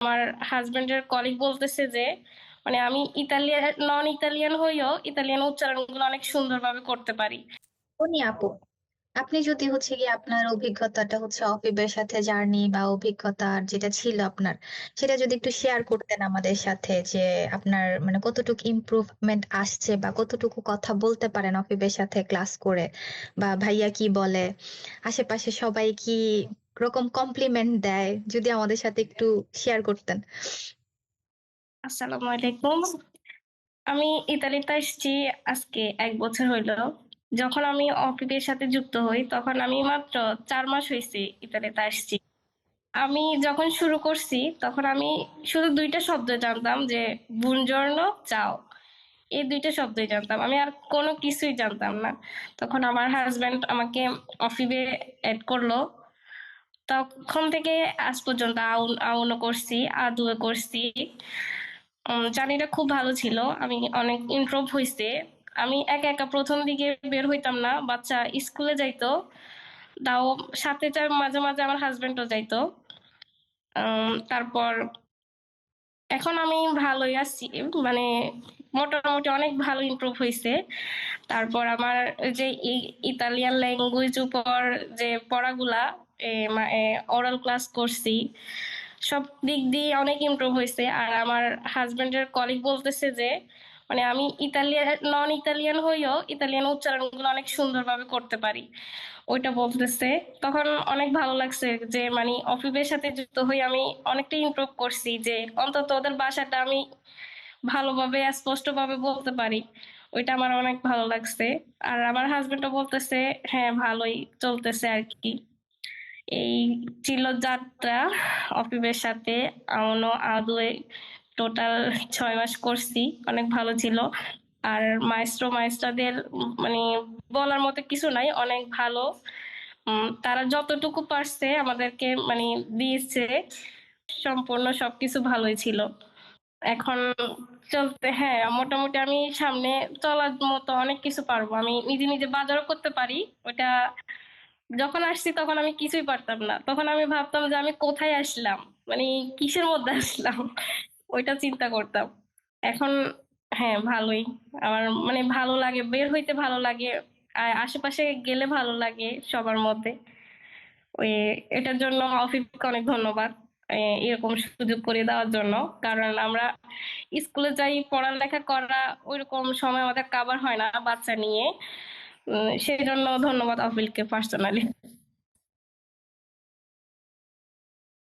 আমার হাজবেন্ডের কলিগ বলতেছে যে মানে আমি ইতালিয়ান নন ইতালিয়ান হইও ইতালিয়ান উচ্চারণগুলো অনেক সুন্দরভাবে করতে পারি। উনি আপু, আপনি যদি হচ্ছে কি আপনার অভিজ্ঞতাটা হচ্ছে অফিবের সাথে জার্নি বা অভিজ্ঞতা যেটা ছিল আপনার, সেটা যদি একটু শেয়ার করতেন আমাদের সাথে যে আপনার মানে কতটুকু ইমপ্রুভমেন্ট আসছে বা কতটুকু কথা বলতে পারেন অফিবের সাথে ক্লাস করে বা ভাইয়া কি বলে, আশেপাশে সবাই কি রকম কমপ্লিমেন্ট দেয় যদি আমাদের সাথে একটু শেয়ার করতেন। আসসালামু আলাইকুম। আমি ইতালিতে এসেছি আজকে এক বছর হইল। যখন আমি অফিসের সাথে যুক্ত হই, তখন আমি মাত্র চার মাস হয়েছে ইতালিতে আসছি। আমি যখন শুরু করছি, তখন আমি শুধু দুইটা শব্দ জানতাম যে বুনজর্ণ চাও এই দুইটা শব্দই জানতাম। আমি আর কোনো কিছুই জানতাম না। তখন আমার হাজবেন্ড আমাকে অফিসে অ্যাড করল। তখন থেকে আজ পর্যন্ত আউন আউনও করছি, আদুও করছি। জার্নিটা খুব ভালো ছিল। আমি অনেক ইমপ্রুভ হয়েছে আমি একা একা প্রথম দিকে বের হইতাম না, বাচ্চা স্কুলে যাইতো। তাও সাথে মাঝে মাঝে আমার হাজবেন্ডও যাইতো। তারপর এখন আমি ভালোই আছি। মানে মোটামুটি অনেক ভালো ইমপ্রুভ হয়েছে তারপর আমার যে ইতালিয়ান ল্যাঙ্গুয়েজ উপর যে পড়াগুলা ওরাল ক্লাস করছি। সব দিক দিয়ে অনেক ইমপ্রুভ হয়েছে আর আমার হাজবেন্ডের কলিগ বলতেছে যে মানে আমি ইতালিয়ান নন ইতালিয়ান হইও ইতালিয়ান উচ্চারণগুলো অনেক সুন্দরভাবে করতে পারি। ওইটা বলতেছে। তখন অনেক ভালো লাগছে যে মানে অফিসের সাথে যুক্ত হয়ে আমি অনেকটা ইমপ্রুভ করছি যে, অন্তত ওদের বাসাটা আমি ভালোভাবে, স্পষ্টভাবে বলতে পারি। ওইটা আমার অনেক ভালো লাগছে। আর আমার হাজবেন্ডও বলতেছে হ্যাঁ ভালোই চলতেছে আর কি। এই ছিল যাত্রা অফিসের সাথে আমনও আদুয়ে টোটাল ছয় মাস করছি, অনেক ভালো ছিল। আর মাইস্ট্রো মাইস্টারদের মানে বলার মতো কিছু নাই, অনেক ভালো। তারা যতটুকু পারছে আমাদেরকে মানে দিয়েছে, সম্পূর্ণ সবকিছু ভালোই ছিল। এখন চলতে হ্যাঁ মোটামুটি আমি সামনে চলার মতো অনেক কিছু পারব। আমি নিজে নিজে বাজারও করতে পারি, ওটা যখন আসছি তখন আমি কিছুই পারতাম না। তখন আমি ভাবতাম যে আমি কোথায় আসলাম? মানে কিসের মধ্যে আসলাম? ওইটা চিন্তা করতাম। এখন হ্যাঁ ভালোই। আমার মানে ভালো লাগে, বের হইতে ভালো লাগে আশেপাশে গেলে ভালো লাগে সবার মধ্যে। ওই এটার জন্য অফিসকে অনেক ধন্যবাদ এরকম সুযোগ করে দেওয়ার জন্য। কারণ আমরা স্কুলে যাই, পড়ালেখা করা ওইরকম সময় আমাদের কাবার হয় না বাচ্চা নিয়ে। সেই জন্য ধন্যবাদ অফিলকে পার্সোনালি